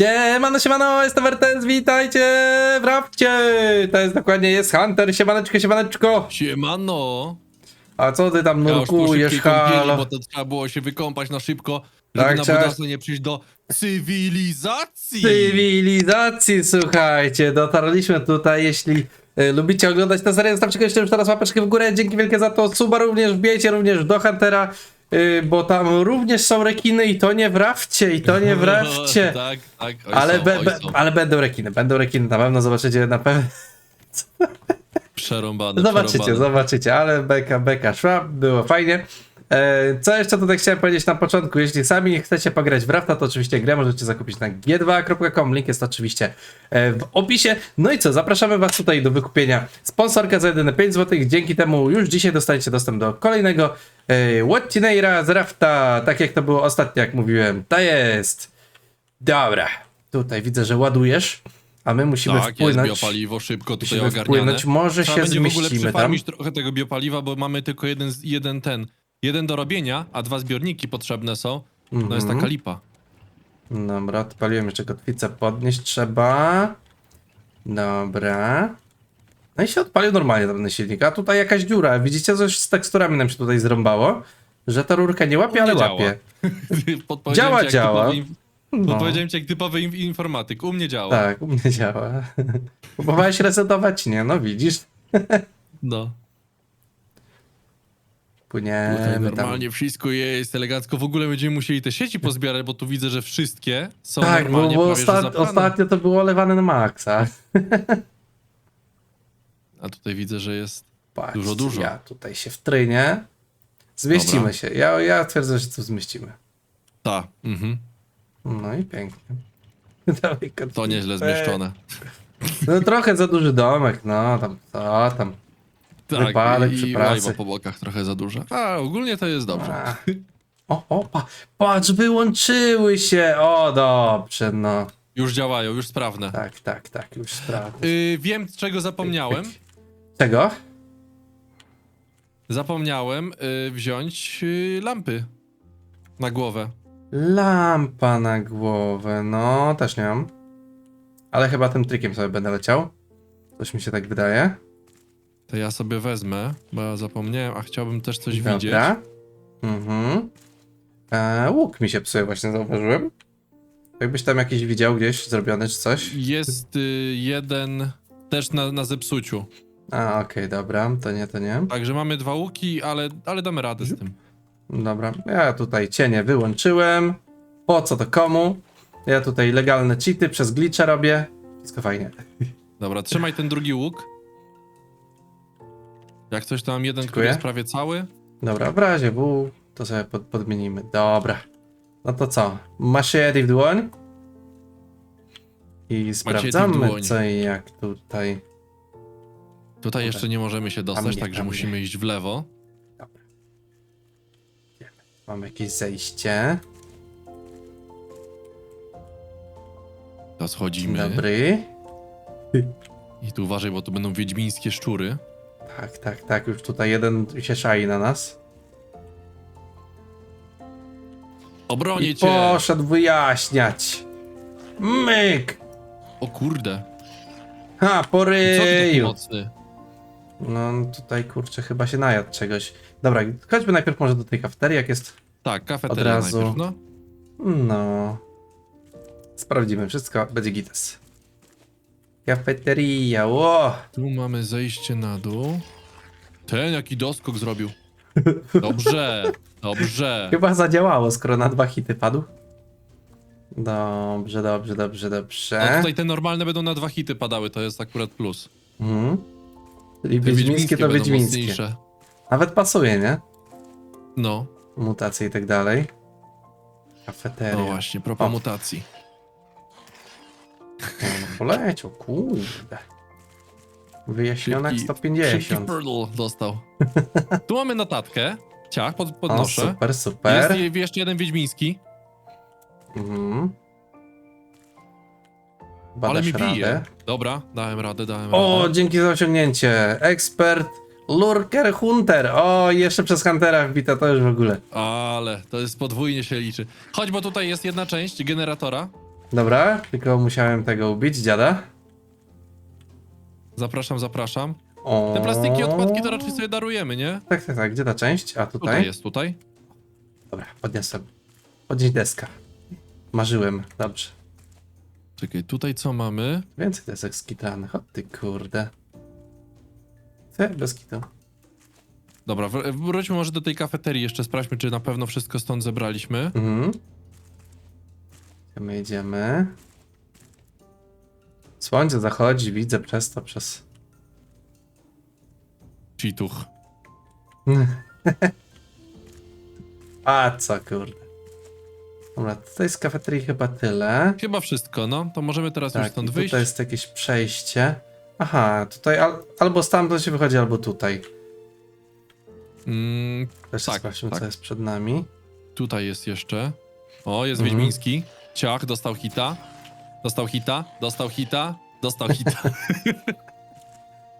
Siemano, siemano, jestem Wertes, witajcie w rapcie! To jest dokładnie, jest Hunter, siemaneczko, siemaneczko! Siemano! A co ty tam Ja już po nurkujesz, szybkiej kąpieli, halo? bo to trzeba było się wykąpać na szybko, żeby Tak, na trzeba- nie przyjść do cywilizacji! Cywilizacji, słuchajcie, dotarliśmy tutaj, jeśli e, lubicie oglądać tę serię, zostawcie jeszcze już teraz łapeczkę w górę, dzięki wielkie za to, suba również, wbijajcie również do Huntera, e, bo tam również są rekiny i to nie w rafcie, i to nie w rafcie. tak, tak, oj Ale, są, be, oj be, są. ale będą rekiny, będą rekiny, na pewno zobaczycie, na pewno. Przerąbane, Zobaczycie, przerąbane. zobaczycie, ale beka, beka szła, było fajnie. E, co jeszcze tutaj chciałem powiedzieć na początku? Jeśli sami chcecie pograć w Rafta, to oczywiście grę możecie zakupić na g2.com. Link jest oczywiście e, w opisie. No i co, zapraszamy Was tutaj do wykupienia sponsorka za jedyne 5 zł. Dzięki temu już dzisiaj dostaniecie dostęp do kolejnego odcinka z Rafta, tak jak to było ostatnio, jak mówiłem. To jest. Dobra, tutaj widzę, że ładujesz, a my musimy Tak, jest wpłynąć. biopaliwo szybko tutaj Musimy ogarniane. wpłynąć, może Trzeba się będzie w ogóle zmieścimy tam. trochę tego biopaliwa, bo mamy tylko jeden, jeden ten, jeden do robienia, a dwa zbiorniki potrzebne są. No jest Mhm. taka lipa. Dobra, odpaliłem jeszcze kotwicę podnieść trzeba. Dobra. No i się odpalił normalnie ten silnik, a tutaj jakaś dziura. Widzicie, coś z teksturami nam się tutaj zrąbało? Że ta rurka nie łapie, ale działa. łapie. Działa, ci działa. typowy No, Podpowiedziałem ci jak typowy in- informatyk, u mnie działa. tak, u mnie działa. Próbowałeś resetować? Nie, no widzisz. No. Tutaj Płyniemy tam. normalnie wszystko jest elegancko. W ogóle będziemy musieli te sieci pozbierać, bo tu widzę, że wszystkie są Tak, bo, normalnie bo ostat... zapchane. ostatnio to było olewane na maksa. A tutaj widzę, że jest... Patrzcie, Dużo, dużo. ja tutaj się wtrynię. Zmieścimy Dobra. się. Ja, ja twierdzę, że to zmieścimy. Ta, mhm. No i pięknie. Dawaj. To nieźle zmieszczone. No trochę za duży domek, no tam, co tam. Tak, Wypadek i, przy i pracy. po bokach trochę za duże. A, ogólnie to jest dobrze. A. O, o, pa, patrz, wyłączyły się. O, dobrze, no. Już działają, już sprawne. Tak, tak, tak, już sprawdzę. Y, wiem, czego zapomniałem. Czego? Zapomniałem y, wziąć y, lampy na głowę. Lampa na głowę, no, też nie mam. Ale chyba tym trikiem sobie będę leciał. Coś mi się tak wydaje. To ja sobie wezmę, bo ja zapomniałem, a chciałbym też coś widzieć. Dobra. Mhm. E, łuk mi się psuje, właśnie zauważyłem. Jakbyś tam jakiś widział gdzieś zrobiony czy coś? Jest y, jeden też na, na zepsuciu. A, okej, dobra, to nie, to nie. Także mamy dwa łuki, ale, ale damy radę z tym. Dobra, ja tutaj cienie wyłączyłem. Po co to komu? Ja tutaj legalne cheaty przez glitche robię. Wszystko fajnie. Dobra, trzymaj ten drugi łuk. Jak coś tam jeden, który Dziękuję. jest prawie cały. Dobra, w razie W to sobie pod, podmienimy. Dobra. No to co? Machete w dłoń. I sprawdzamy dłoń. co i jak tutaj. Tutaj jeszcze nie możemy się dostać, mnie, także tam musimy iść w lewo. Mamy jakieś zejście. To Dzień dobry. I tu uważaj, bo tu będą wiedźmińskie szczury. Tak, tak, tak. Już tutaj jeden się szai na nas. Obronię I cię! poszedł wyjaśniać. Myk! O kurde. Ha, po Co ty taki ryju. mocny? No tutaj kurczę, chyba się najadł czegoś. Dobra, chodźmy najpierw może do tej kafeterii, jak jest. Tak, kafeteria Od razu. najpierw, no. No. Sprawdzimy wszystko, będzie gites. Kafeteria, ło! Tu mamy zejście na dół. Ten jaki doskok zrobił. Dobrze, dobrze. Chyba zadziałało, skoro na dwa hity padł. Dobrze, dobrze, dobrze, dobrze. No tutaj te normalne będą na dwa hity padały, to jest akurat plus. Mhm. Te wiedźmińskie to będą wiedźmińskie. mocniejsze. Nawet pasuje, nie? No, Mutacje i tak dalej. no Kafeteria. właśnie, propos O. mutacji. No, poleciał, kurde. Wyjaśnione jak Szybki- 150. Szybki Pearl dostał. Tu mamy notatkę. Ciach, pod, O, podnoszę. super, super. Jest je- jeszcze jeden wiedźmiński, Mhm. Ale Badasz mi bije. radę. Dobra, dałem radę, dałem O, radę. dzięki za osiągnięcie. Ekspert Lurker Hunter. O, jeszcze przez Huntera wbita to już w ogóle. Ale to jest podwójnie się liczy. Chodź, bo tutaj jest jedna część generatora. Dobra, tylko musiałem tego ubić, dziada. Zapraszam, zapraszam. O... Te plastiki, odpadki to raczej sobie darujemy, nie? Tak, tak, tak. Gdzie ta część? A tutaj? Tutaj jest, tutaj. Dobra, podniosę. Podnieś deska. Marzyłem, dobrze. Czekaj, tutaj co mamy? Więcej desek skitranych, o ty kurde. Ty, bez kitu. Dobra, wr- wróćmy może do tej kafeterii jeszcze, sprawdźmy, czy na pewno wszystko stąd zebraliśmy. Mhm. Gdzie my jedziemy? Słońce zachodzi, widzę przez to, przez... Cheatuch. A co kurde. Dobra, tutaj z kafeterii chyba tyle. Chyba wszystko, no. To możemy teraz już Tak, i stąd tutaj wyjść. jest jakieś przejście. Aha, tutaj al albo stamtąd się wychodzi, albo tutaj. Mm, Też Tak, sprawdźmy, tak. co jest przed nami. tutaj jest jeszcze. O, jest Mhm. Wiedźmiński. Ciach, dostał hita. Dostał hita, dostał hita, dostał hita.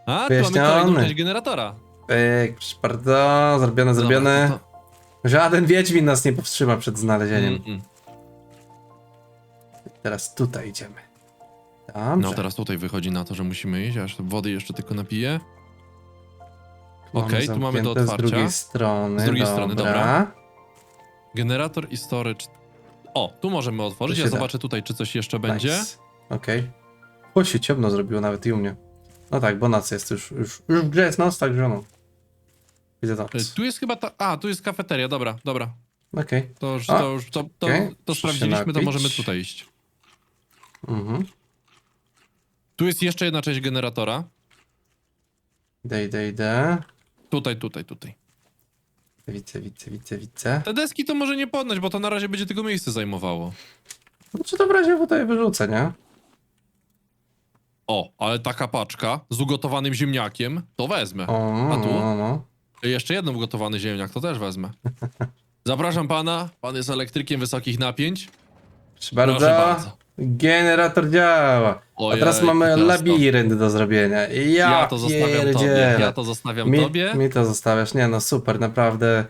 A, tu mamy kolejną część generatora. Pyk, proszę bardzo, zrobione, zrobione. Dobra, to- Żaden Wiedźmin nas nie powstrzyma przed znalezieniem. Mm, mm. Teraz tutaj idziemy. No teraz tutaj wychodzi na to, że musimy iść, aż wody jeszcze tylko napiję. Okej, tu mamy do otwarcia. Z drugiej strony. Z drugiej dobra. strony, dobra. Generator i storage. O, tu możemy otworzyć. Ja da. zobaczę tutaj, czy coś jeszcze będzie. Nice. Okej. O, się ciemno zrobiło nawet i u mnie. No tak, bo noc jest już, już, już w grze jest noc, także no. Widzę noc. E, Tu jest chyba ta. A, tu jest kafeteria, dobra, dobra. Okej. To już, A, to, już to, to, okej. to Muszę się sprawdziliśmy, to napić. możemy tutaj iść. Mhm. Tu jest jeszcze jedna część generatora. Idę, idę, idę. Tutaj, tutaj, tutaj. Widzę, widzę, widzę, widzę. Te deski to może nie podnać, bo to na razie będzie tylko miejsce zajmowało. No czy to w razie tutaj wyrzucę, nie? O, ale taka paczka z ugotowanym ziemniakiem, to wezmę. O, A tu? no, no. Jeszcze jeden ugotowany ziemniak, to też wezmę. Zapraszam pana, pan jest elektrykiem wysokich napięć. Proszę bardzo. Proszę bardzo. Generator działa. A Ojej, teraz mamy teraz to- labirynt do zrobienia. Ja, Ja to zostawiam tobie, pierdzielę. ja to zostawiam mi, tobie. Mi to zostawiasz. Nie no, super, naprawdę.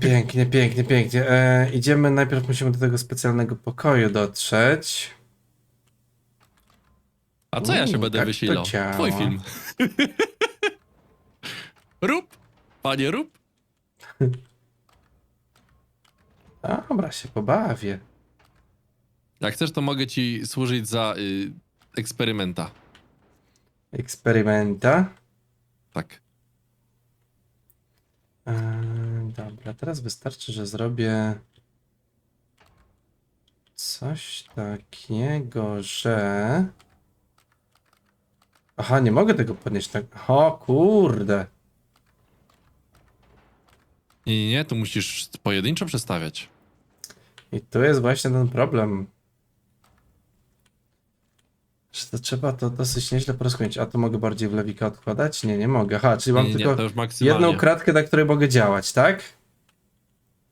Pięknie, pięknie, pięknie. E, idziemy, najpierw musimy do tego specjalnego pokoju dotrzeć. A co ja się Uuu, będę tak to wysilał? działa. Twój film. rób, panie rób. Dobra, się pobawię. Jak chcesz, to mogę ci służyć za y, eksperymenta. Eksperymenta. Tak. E, dobra, teraz wystarczy, że zrobię coś takiego, że... Aha, nie mogę tego podnieść tak. O kurde. Nie, nie, nie, tu musisz pojedynczo przestawiać. I tu jest właśnie ten problem. Że to trzeba to dosyć nieźle porozkminić. A to mogę bardziej w lewika odkładać? Nie, nie mogę. Aha, czyli mam nie, nie, tylko to już maksymalnie. jedną kratkę, na której mogę działać, tak?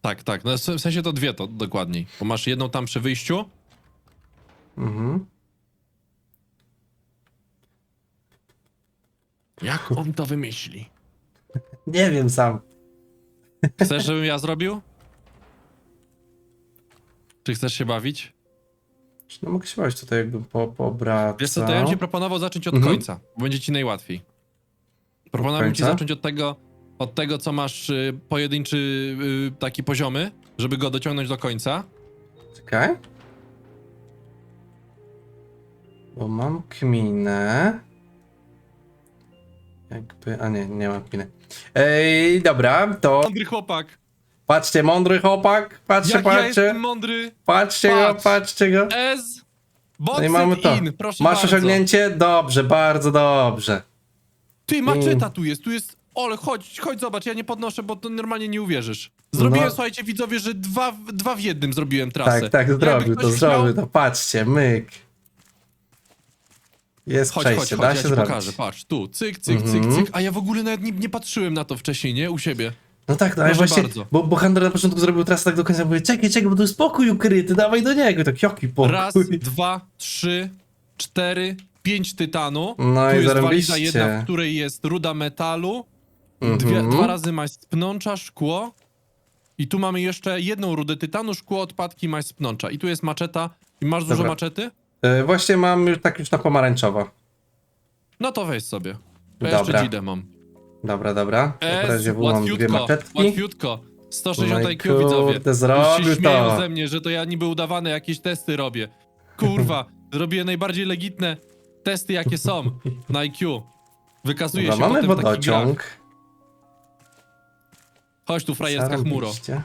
Tak, tak. No, w sensie to dwie to dokładniej. Bo masz jedną tam przy wyjściu. Mhm. Jak on to wymyśli? Nie wiem sam. Chcesz, żebym ja zrobił? Czy chcesz się bawić? No mogę się bawić tutaj jakby po, poobracał. Wiesz co, to ja bym ci proponował zacząć od Mhm. końca, bo będzie ci najłatwiej. Proponowałbym ci końca? zacząć od tego, od tego, co masz y, pojedynczy y, taki poziomy, żeby go dociągnąć do końca. Czekaj. Bo mam kminę. Jakby, a nie, nie mam kminy. Ej, dobra, to Mądry chłopak! patrzcie, mądry chłopak, patrzcie, Jak ja patrzcie, jestem mądry! patrzcie Patrz. go, patrzcie go. S! No Box i mamy to. in, proszę Masz bardzo. osiągnięcie? Dobrze, bardzo dobrze. Ty, maczeta tu jest, tu jest... Ole, chodź, chodź zobacz, ja nie podnoszę, bo to normalnie nie uwierzysz. Zrobiłem, No. słuchajcie, widzowie, że dwa, w- dwa w jednym zrobiłem trasę. Tak, tak, Jakby zrobił ktoś to, chciał- zrobił to. Patrzcie, myk. Jest Chodź, chodź, przejście, chodź, da ja się ci zrobić. pokażę, patrz, tu, cyk, cyk, Mhm. cyk, cyk, a ja w ogóle nawet nie, nie patrzyłem na to wcześniej, nie, u siebie. No tak, no ale Proszę właśnie, bardzo. bo, bo Handel na początku zrobił trasę tak do końca, mówię, czekaj, czekaj, bo tu jest pokój ukryty, dawaj do niego. Tak, jaki pokój? Raz, dwa, trzy, cztery, pięć tytanu. No tu i jest zarobiście. waliza jedna, w której jest ruda metalu. Mhm. Dwie, dwa razy masz spnącza szkło. I tu mamy jeszcze jedną rudę tytanu, szkło, odpadki, maść pnącza. I tu jest maczeta. I masz dużo Dobra. maczety? E, właśnie mam już tak już na pomarańczowo. No to weź sobie. Ja Dobra. jeszcze dzidę mam. Dobra, dobra. W razie W mam dwie łatwiutko, maczetki. łatwiutko. 160 No i IQ widzowie. kurde, Już zrobił się śmieją to. ze mnie, że to ja niby udawane jakieś testy robię. Kurwa, zrobię najbardziej legitne testy jakie są na IQ. Wykazuje Dobra, się mamy potem w takich grach. wodociąg. Chodź tu frajerska chmuro. Zarobiście.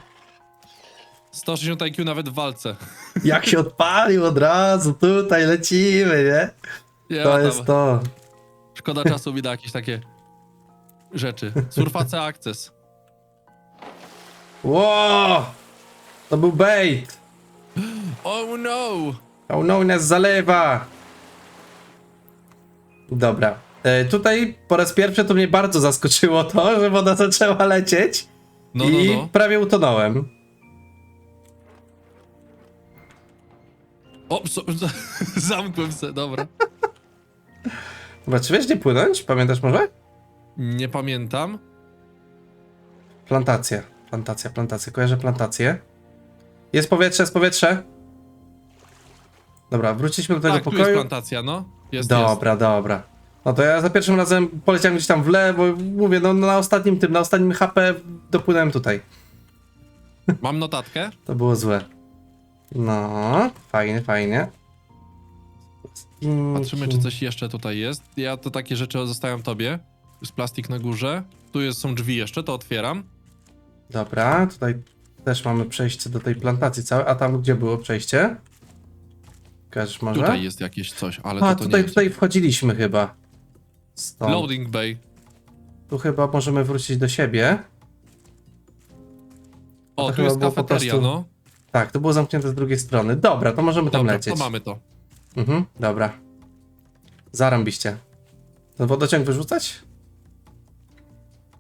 160 IQ nawet w walce. Jak się odpalił od razu, tutaj lecimy, nie? Nie To ma tam. jest to. Szkoda czasu na jakieś takie rzeczy. Surface Access. Ło! To był bait. Oh no! Oh no, nas zalewa. Dobra. E, tutaj po raz pierwszy to mnie bardzo zaskoczyło to, że woda zaczęła lecieć No, no, i no. prawie utonąłem. O, so, zamkłem se, dobra. Dobra, czy wiesz gdzie płynąć? Pamiętasz może? Nie pamiętam. Plantacja. Plantacja, plantacja. Kojarzę plantację. Jest powietrze, jest powietrze. Dobra, wróciliśmy do tego tak, tu jest pokoju. plantacja, no. Jest, jest. Dobra, dobra. No to ja za pierwszym razem poleciałem gdzieś tam w lewo, mówię, no na ostatnim tym, na ostatnim HP dopłynąłem tutaj. Mam notatkę. To było złe. No, fajnie, fajnie. Patrzymy, czy coś jeszcze tutaj jest. Ja to takie rzeczy zostawiam tobie. Jest plastik na górze. Tu jest, są drzwi jeszcze, to otwieram. Dobra, tutaj też mamy przejście do tej plantacji całej. A tam gdzie było przejście? Kojarzysz może? Tutaj jest jakieś coś, ale A, to, to tutaj, nie jest. tutaj wchodziliśmy chyba. Stąd. Loading bay. Tu chyba możemy wrócić do siebie. O, to tu chyba jest było po kafeteria, prostu- no. Tak, to było zamknięte z drugiej strony. Dobra, to możemy tam Dobra, lecieć. to mamy to. Mhm, dobra. Zarąbiście. Ten wodociąg wyrzucać?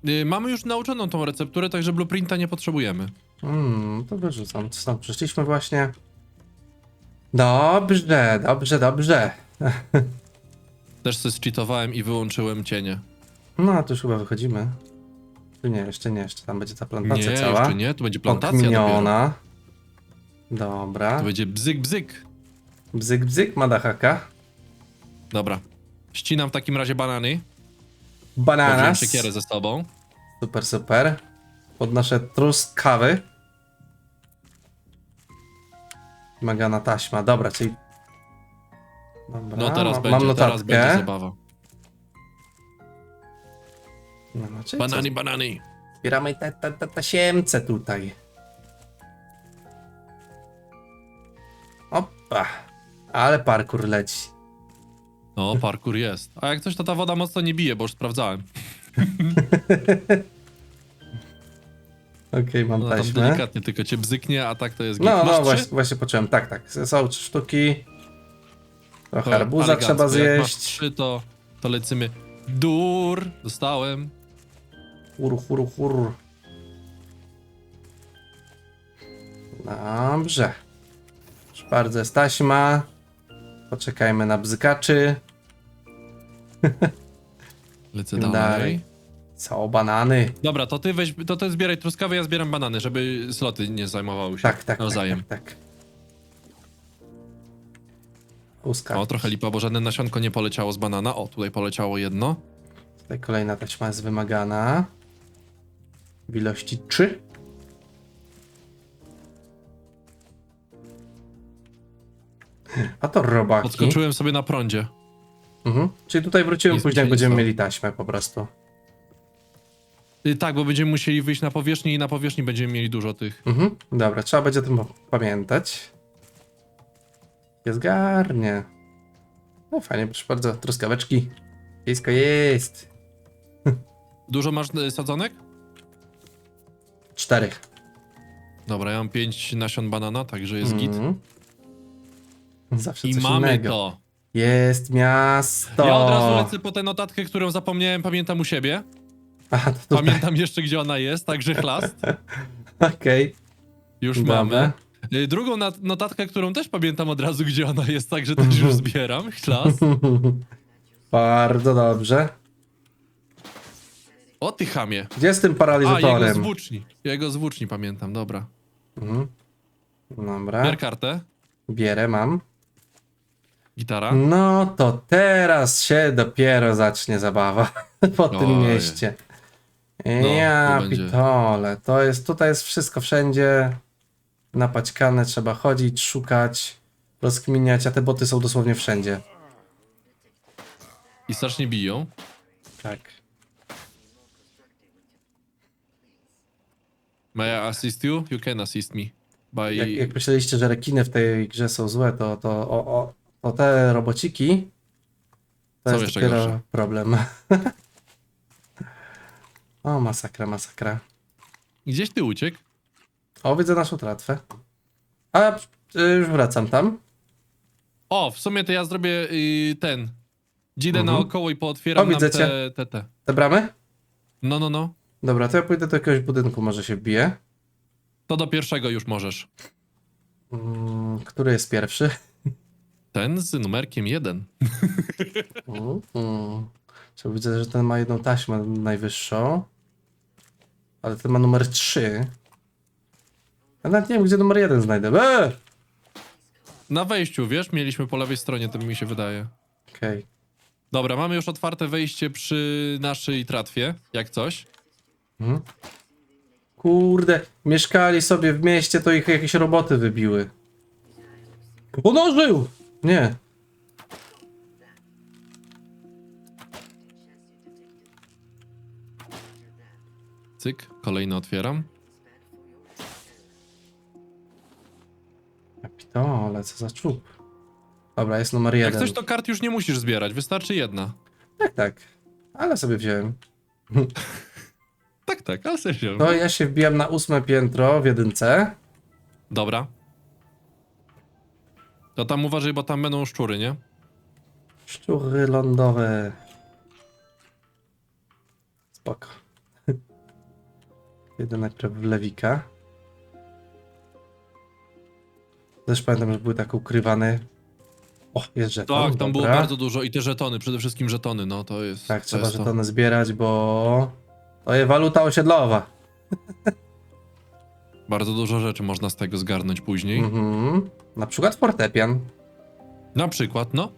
Y, mamy już nauczoną tą recepturę, także blueprinta nie potrzebujemy. Hmm, to wyrzucam. Stąd przyszliśmy właśnie. Dobrze, dobrze, dobrze. Też sobie zcheatowałem i wyłączyłem cienie. No, to już chyba wychodzimy. Tu nie, jeszcze nie, jeszcze tam będzie ta plantacja Nie, cała. jeszcze nie, tu będzie plantacja dopiero. Dobra. To będzie bzyk, bzyk. Bzyk, bzyk, madahaka. Dobra. Ścinam w takim razie banany. Bananas. siekierę ze sobą. Super, super. Podnoszę truskawy. Magana taśma, dobra, czyli... Dobra, No teraz ma- będzie, mam teraz będzie zabawa. No, no, czyli Banany, co? banany. Zbieramy te, te, te tasiemce tutaj. Opa. Ale parkour leci. No, parkour jest. A jak coś, to ta woda mocno nie bije, bo już sprawdzałem. Okej, mam No, tam taśmę. delikatnie tylko cię bzyknie, a tak to jest git. No, Masz no, trzy? właśnie, właśnie poczułem. Tak, tak. Są trzy sztuki. Trochę To arbuza elegancko. trzeba Jak masz zjeść. trzy, to, to lecimy. Dur, dostałem. Hur, hur, hur. Dobrze. Bardzo, jest taśma. Poczekajmy na bzykaczy. Lecę Dalej. dalej. Co, banany. Dobra, to ty weź, to ty zbieraj truskawy, ja zbieram banany, żeby sloty nie zajmowały się Tak, tak, tak, nawzajem. tak, tak. Uska. O, trochę lipa, bo żadne nasionko nie poleciało z banana. O, tutaj poleciało jedno. Tutaj kolejna taśma jest wymagana. W ilości 3. A to robaki. Podskoczyłem sobie na prądzie. Mhm. Czyli tutaj wróciłem Nic mi później, jak nie będziemy stało. mieli taśmę po prostu. Y, tak, bo będziemy musieli wyjść na powierzchnię i na powierzchni będziemy mieli dużo tych. Mhm. Dobra, trzeba będzie o tym pamiętać. Jest garnie. No fajnie, proszę bardzo, truskaweczki. Wszystko jest. Dużo masz y, sadzonek? Cztery. Dobra, ja mam pięć nasion banana, także jest git. Mhm. Zawsze I coś mamy innego. to. Jest miasto. Ja od razu lecę po tę notatkę, którą zapomniałem, pamiętam u siebie. Aha, to tutaj. Pamiętam jeszcze, gdzie ona jest, także chlast. Okej. Już Dobra. mamy. Y, Drugą nat- notatkę, którą też pamiętam od razu, gdzie ona jest, także też już zbieram. Chlas. Bardzo dobrze. O ty chamie. Gdzie z tym A, jego z paralizatorem? włóczni. Jego z włóczni pamiętam, dobra. Mhm. Dobra, Bier kartę. bierę, mam. Gitara. No to teraz się dopiero zacznie zabawa po tym Ojej. mieście. No, ja będzie. pitole, to jest, tutaj jest wszystko wszędzie napaćkane, trzeba chodzić, szukać, rozkminiać, a te boty są dosłownie wszędzie. I strasznie biją. Tak. May I assist you? You can assist me. By... Jak, jak myśleliście, że rekiny w tej grze są złe, to, to, o, o, to te robociki to Są jest jeszcze dopiero gorsze. problem. o, masakra, masakra. Gdzieś ty uciekł? O, widzę naszą tratwę. A, y, już wracam tam. O, w sumie to ja zrobię y, ten. Dzidę Mhm. naokoło i pootwieram O, nam widzę te, te, te. Te bramy? No, no, no. Dobra, to ja pójdę do jakiegoś budynku, może się wbiję. To do pierwszego już możesz. Mm, który jest pierwszy? Ten z numerkiem jeden. Mm, mm. Czy widzę, że ten ma jedną taśmę najwyższą. Ale ten ma numer 3. Ja nawet nie wiem, gdzie numer 1 znajdę. Eee! Na wejściu, wiesz, mieliśmy po lewej stronie, to mi się wydaje. Okej. Dobra, mamy już otwarte wejście przy naszej tratwie, jak coś. Mhm. Kurde, mieszkali sobie w mieście, to ich jakieś roboty wybiły. On ożył! Nie. Cyk, kolejny otwieram. Kapitole, co za czub. Dobra, jest numer Jak jeden. coś, to kart już nie musisz zbierać, wystarczy jedna. Tak, tak. Ale sobie wziąłem. Tak, tak, ale serio. To ja się wbijam na ósme piętro w jedynce. Dobra. To tam uważaj, bo tam będą szczury, nie? Szczury lądowe. Spoko. Jeden najpierw w lewika. Też pamiętam, że były tak ukrywane. O, jest żeton. Tak, tam było dobra. bardzo dużo i te żetony, przede wszystkim żetony, no to jest. Tak, to trzeba jest to. żetony zbierać, bo to jest waluta osiedlowa. Bardzo dużo rzeczy można z tego zgarnąć później. Mhm. Na przykład fortepian. Na przykład, no.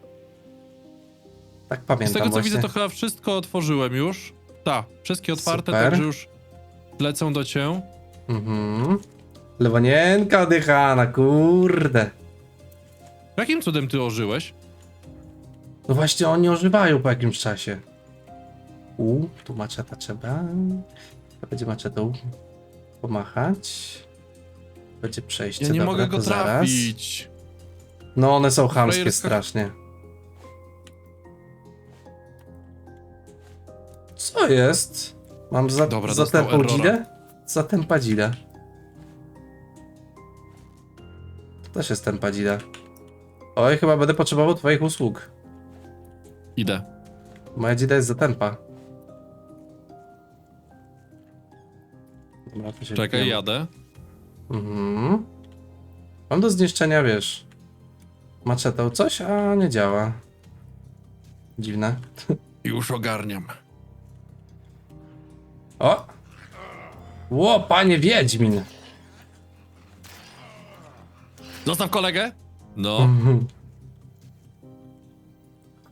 Tak pamiętam Z tego co właśnie. widzę, to chyba wszystko otworzyłem już. Tak, wszystkie otwarte, Super. także już lecą do cię. Mhm. Lewonienka oddychana, kurde. Jakim cudem ty ożyłeś? No właśnie oni ożywają po jakimś czasie. U, tu maczeta trzeba. To będzie maczetą pomachać. Będzie przejście. Ja nie dobra, mogę go to zaraz. trafić. No one są chamskie strasznie. Co jest? Mam za, Dobra, za dostał errora. dzidę? Za tempa dzidę. To też jest tempa dzida. Oj, chyba będę potrzebował twoich usług. Idę. Moja dzida jest za tempa. Dobra, to się Czekaj, wbijam. jadę. Mhm. Mam do zniszczenia, wiesz, maczetą coś, a nie działa. Dziwne. Już ogarniam. O! Ło, panie Wiedźmin! Zostaw kolegę? No. Mhm.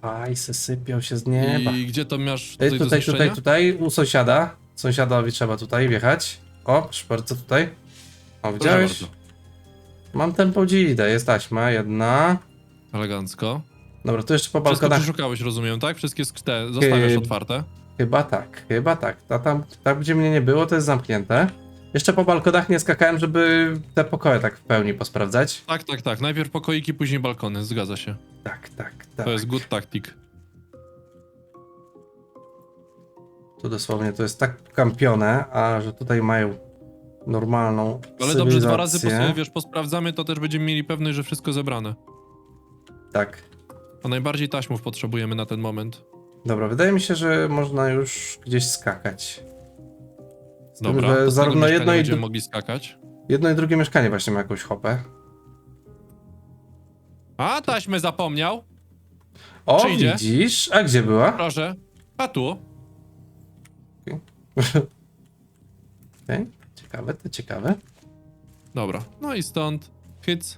Hajsy sypią się z nieba. I gdzie to masz Ej, tutaj, do tutaj, zniszczenia? tutaj, tutaj, u sąsiada. Sąsiadowi trzeba tutaj wjechać. O, proszę bardzo, tutaj. O, widziałeś? bardzo. Mam tempo dzidę, jest taśma, jedna. Elegancko. Dobra, tu jeszcze po Wszystko balkonach. przeszukałeś, rozumiem, tak? Wszystkie sk- te zostawiasz Yy, otwarte. Chyba tak, chyba tak. A tam, tam, gdzie mnie nie było, to jest zamknięte. Jeszcze po balkonach nie skakałem, żeby te pokoje tak w pełni posprawdzać. Tak, tak, tak. Najpierw pokoiki, później balkony. Zgadza się. Tak, tak, tak. To jest good tactic. Tu dosłownie to jest tak kampione, a że tutaj mają normalną Ale dobrze, dwa razy po cywilizację. sobie, wiesz, posprawdzamy, to też będziemy mieli pewność, że wszystko zebrane. Tak. A najbardziej taśmów potrzebujemy na ten moment. Dobra, wydaje mi się, że można już gdzieś skakać. Z tym, Dobra, że to z tego zarówno mieszkania jedno i, będziemy dru- mogli skakać. jedno i drugie mieszkanie właśnie ma jakąś hopę. A, taśmę zapomniał. O, Przyjdzie? widzisz? A gdzie była? Proszę. A tu? Okej, ciekawe, to ciekawe. Dobra, no i stąd hyc.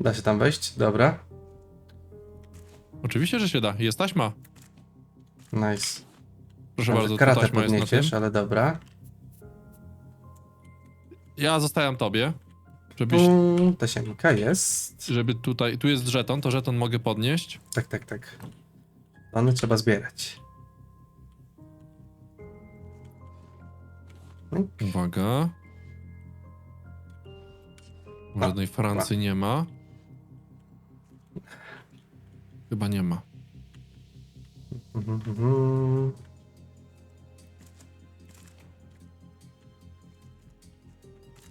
Da się tam wejść? Dobra. Oczywiście, że się da. Jest taśma. Nice. Proszę Może bardzo, taśma jest na tym. podniesiesz, ale dobra. Ja zostawiam tobie, żebyś, Mm, tasiemka jest. żeby tutaj, tu jest żeton, to żeton mogę podnieść. Tak, tak, tak. One trzeba zbierać. Uwaga. Żadnej Francji nie ma. Chyba nie ma.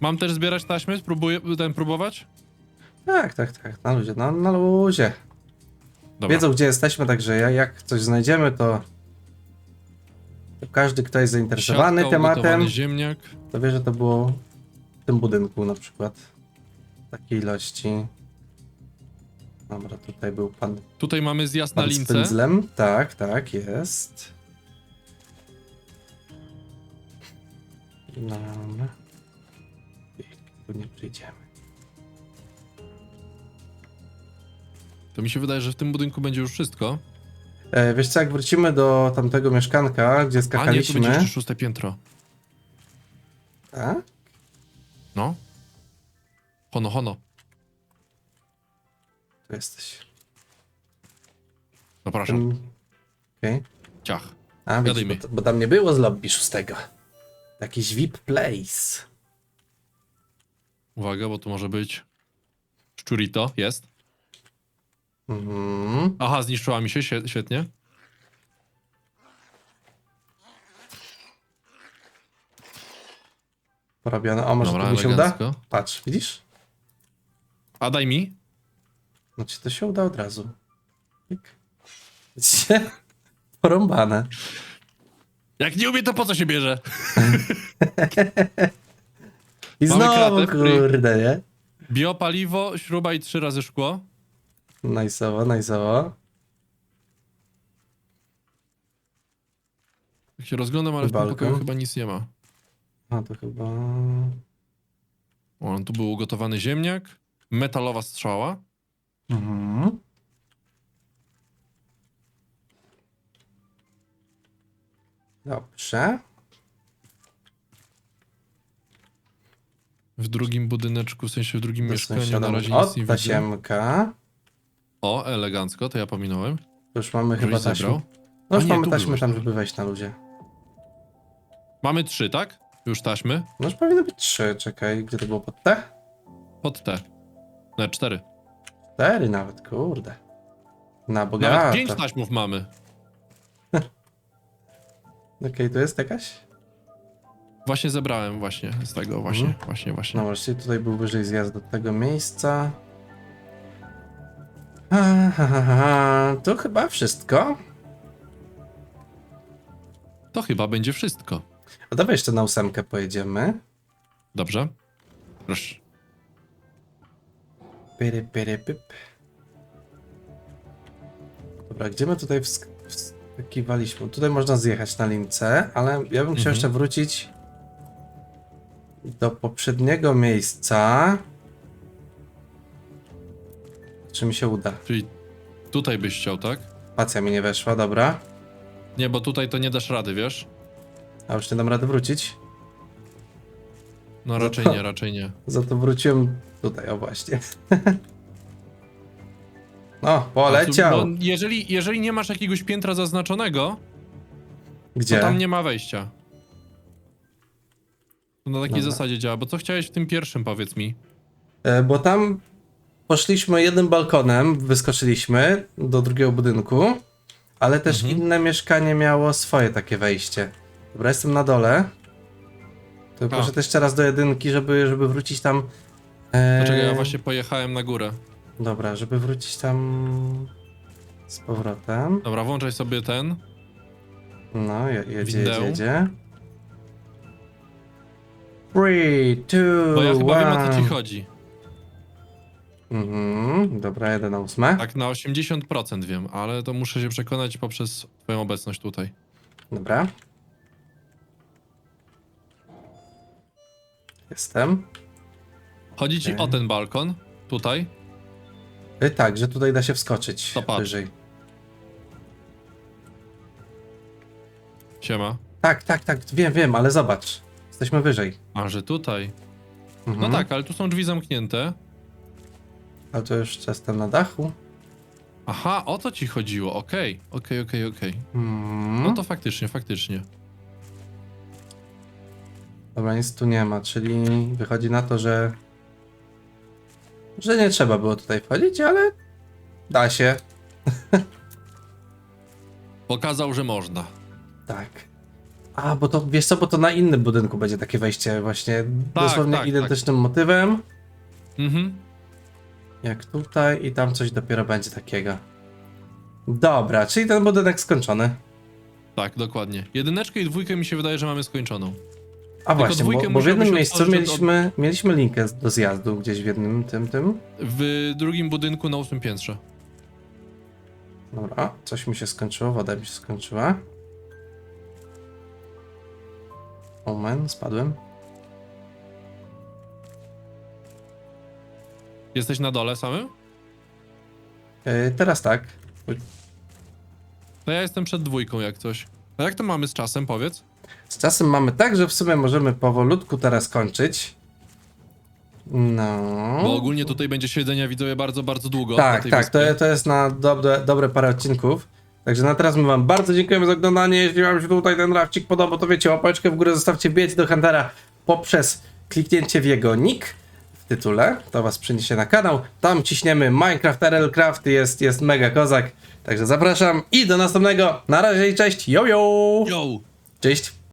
Mam też zbierać taśmy? Spróbuję ten próbować? Tak, tak, tak, na luzie, na, na luzie. Dobra. Wiedzą, gdzie jesteśmy, także ja- jak coś znajdziemy, to każdy, kto jest zainteresowany Siatka, tematem, ugotowany ziemniak. to wie, że to było w tym budynku na przykład. W takiej ilości. Dobra, tutaj był pan, Tutaj mamy zjazd na pan z lince. pędzlem. Tak, tak, jest. Dobra. I Tu nie przyjdziemy. To mi się wydaje, że w tym budynku będzie już wszystko. E, wiesz co, jak wrócimy do tamtego mieszkanka, gdzie A nie, tu będzie skakaliśmy... jeszcze szóste piętro. tak? No. Hono, hono. Tu jesteś. Zapraszam. Mm, Okej. Ciach. A, widzisz, bo, to- bo tam nie było z lobby szóstego. Jakiś VIP place. Uwaga, bo tu może być szczurito. Jest. Mhm. Aha, zniszczyła mi się. świe- Świetnie. Porobione. O, może Dobra, mi się uda? elegancko. Patrz, widzisz? A daj mi. No ci to się uda od razu. Pyk. Widzicie? Porąbane. Jak nie umie, to po co się bierze? I Mamy znowu, kratę, w której- kurde, nie? Biopaliwo, śruba i trzy razy szkło. Najsowo, najsowo. Jak się rozglądam, ale w tym pokoju chyba nic nie ma. No to chyba... O, tu był ugotowany ziemniak, metalowa strzała. Mhm. Dobrze. W drugim budyneczku, w sensie w drugim Do mieszkaniu na sąsiada razie nic nie widzę. tasiemka. O, elegancko, to ja pominąłem. To już mamy chyba taśmy. zebrał. No już A nie, mamy tu taśmy byłeś tam, nawet. żeby wejść na ludzie. Mamy trzy, tak? Już taśmy. No już powinno być trzy, czekaj, gdzie to było pod T? Pod te. No, cztery. Cztery nawet, kurde. Na Nawet bogato. pięć taśmów mamy. Okej, to jest jakaś? Właśnie zebrałem, właśnie z tego, właśnie, Mhm. właśnie, właśnie. No właśnie, tutaj był wyżej zjazd do tego miejsca. To chyba wszystko. To chyba będzie wszystko. A dawaj jeszcze na ósemkę pojedziemy. Dobrze? Proszę. Pyry, pyry, pyp. Dobra, gdzie my tutaj wsk- wskakiwaliśmy? Tutaj można zjechać na lince, ale ja bym chciał Mhm. jeszcze wrócić do poprzedniego miejsca. Czy mi się uda? Czyli tutaj byś chciał, tak? Pacja mi nie weszła, dobra. Nie, bo tutaj to nie dasz rady, wiesz? A już nie dam rady wrócić. No raczej to- nie, raczej nie. Za to wróciłem tutaj, o właśnie. No, poleciał. Bo jeżeli, jeżeli nie masz jakiegoś piętra zaznaczonego, Gdzie? to tam nie ma wejścia. To na takiej Dobra. zasadzie działa, bo co chciałeś w tym pierwszym, powiedz mi? E, Bo tam poszliśmy jednym balkonem, wyskoczyliśmy do drugiego budynku, ale też Mhm. inne mieszkanie miało swoje takie wejście. Dobra, jestem na dole. To proszę jeszcze raz do jedynki, żeby, żeby wrócić tam. E... Dlaczego ja właśnie pojechałem na górę? Dobra, żeby wrócić tam z powrotem. Dobra, włączaj sobie ten. No, je, jedzie, jedzie, jedzie. Three, two, Bo ja chyba wiem o co ci one. chodzi. Mhm, dobra, 1 na 8. Tak na 80% wiem, ale to muszę się przekonać poprzez twoją obecność tutaj. Dobra. Jestem. Chodzi ci o ten balkon, tutaj. Y, tak, że tutaj da się wskoczyć To wyżej. Siema. Tak, tak, tak, wiem, wiem, ale zobacz. Jesteśmy wyżej. A, że tutaj. No mhm. tak, ale tu są drzwi zamknięte. Ale to już jestem na dachu. Aha, o to ci chodziło, okej, okej, okej, okej. Mhm. No to faktycznie, faktycznie. Dobra, nic tu nie ma, czyli wychodzi na to, że. że nie trzeba było tutaj wchodzić, ale da się. Pokazał, że można. Tak. A, bo to wiesz co, bo to na innym budynku będzie takie wejście właśnie Tak, dosłownie tak, identycznym motywem. Mhm. Jak tutaj i tam coś dopiero będzie takiego. Dobra, czyli ten budynek skończony. Tak, dokładnie. Jedyneczkę i dwójkę mi się wydaje, że mamy skończoną. A właśnie, bo, dwójkę bo w jednym musiałbyś miejscu od- mieliśmy, mieliśmy linkę z- do zjazdu gdzieś w jednym tym tym. W drugim budynku na ósmym piętrze. Dobra, coś mi się skończyło, woda mi się skończyła. Omen, spadłem. Jesteś na dole samym? Yy, teraz tak. To ja jestem przed dwójką jak coś. A jak to mamy z czasem, powiedz? Z czasem mamy tak, że w sumie możemy powolutku teraz kończyć. No. Bo ogólnie tutaj będzie siedzenia widzowie bardzo, bardzo długo. Tak, tak, to, wyspie. to jest na dobre, dobre parę odcinków. Także na teraz my wam bardzo dziękujemy za oglądanie. Jeśli wam się tutaj ten rafcik podobał, to wiecie, łapeczkę w górę zostawcie, wbić do Huntera poprzez kliknięcie w jego nick tytule. To was przyniesie na kanał. Tam ciśniemy Minecraft RLCraft, jest, jest mega kozak. Także zapraszam i do następnego. Na razie i cześć. Yo! Yo! Cześć.